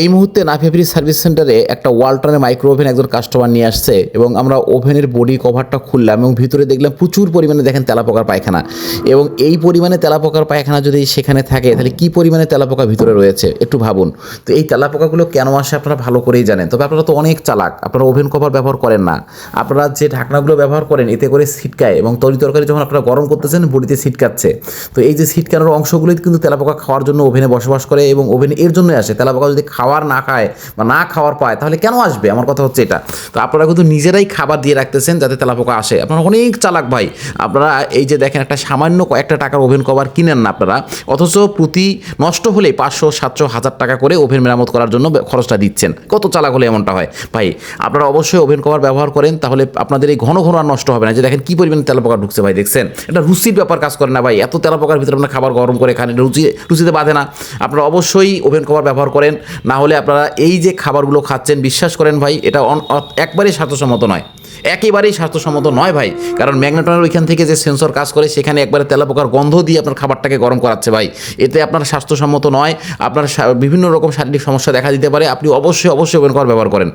এই মুহূর্তে নাফিয়াফিরি সার্ভিস সেন্টারে একটা ওয়ালটনের মাইক্রো ওভেন একজন কাস্টমার নিয়ে আসছে এবং আমরা ওভেনের বডি কভারটা খুললাম এবং ভিতরে দেখলাম প্রচুর পরিমাণে দেখেন তেলাপোকার পায়খানা। এবং এই পরিমাণে তেলাপোকার পায়খানা যদি সেখানে থাকে, তাহলে কি পরিমাণে তেলাপোকা ভিতরে রয়েছে? একটু ভাবুন। তো এই তেলাপোকাগুলো কেন আসে আপনারা ভালো করেই জানেন। তবে আপনারা তো অনেক চালাক, আপনারা ওভেন কভার ব্যবহার করেন না। আপনারা যে ঢাকনাগুলো ব্যবহার করেন, এতে করে ছিটকায় এবং তরি তরকারি যখন আপনারা গরম করতেছেন, বডিতে ছিটকাচ্ছে তো এই যে ছিটকানোর অংশগুলোই কিন্তু তেলাপোকা খাওয়ার জন্য ওভেনে বসবাস করে এবং ওভেন এর জন্যই আসে। তেলাপোকা যদি খাওয়ার না খায় বা না খাওয়ার পায়, তাহলে কেন আসবে? আমার কথা হচ্ছে এটা। তো আপনারা কিন্তু নিজেরাই খাবার দিয়ে রাখতেছেন যাতে তেলাপোকা আসে। আপনারা অনেক চালাক ভাই। আপনারা এই যে দেখেন একটা সামান্য কয়েকটা টাকার ওভেন কভার কিনেন না আপনারা, অথচ প্রতি নষ্ট হলেই পাঁচশো, সাতশো, হাজার টাকা করে ওভেন মেরামত করার জন্য খরচটা দিচ্ছেন। কত চালাক হলে এমনটা হয়? ভাই, আপনারা অবশ্যই ওভেন কভার ব্যবহার করেন, তাহলে আপনাদের এই ঘন ঘন আর নষ্ট হবে না। যে দেখেন কী পরিমাণে তেলাপোকা ঢুকছে ভাই, দেখছেন? এটা রুচির ব্যাপার কাজ করে না ভাই। এত তেলাপোকার ভিতরে আপনার খাবার গরম করে খান রুচি রুচিতে বাঁধে না। আপনারা অবশ্যই ওভেন কভার ব্যবহার করেন, না হলে আপনারা এই যে খাবারগুলো খাচ্ছেন, বিশ্বাস করেন ভাই, এটা একবারেই স্বাস্থ্যসম্মত নয়। একেবারেই স্বাস্থ্যসম্মত নয় ভাই, কারণ ম্যাগনেটনের ওইখান থেকে যে সেন্সর কাজ করে, সেখানে একবারে তেলাপোকার গন্ধ দিয়ে আপনার খাবারটাকে গরম করাচ্ছে ভাই। এতে আপনার স্বাস্থ্যসম্মত নয়, আপনার বিভিন্ন রকম শারীরিক সমস্যা দেখা দিতে পারে, আপনি অবশ্যই অবশ্যই ওভেন ব্যবহার করেন।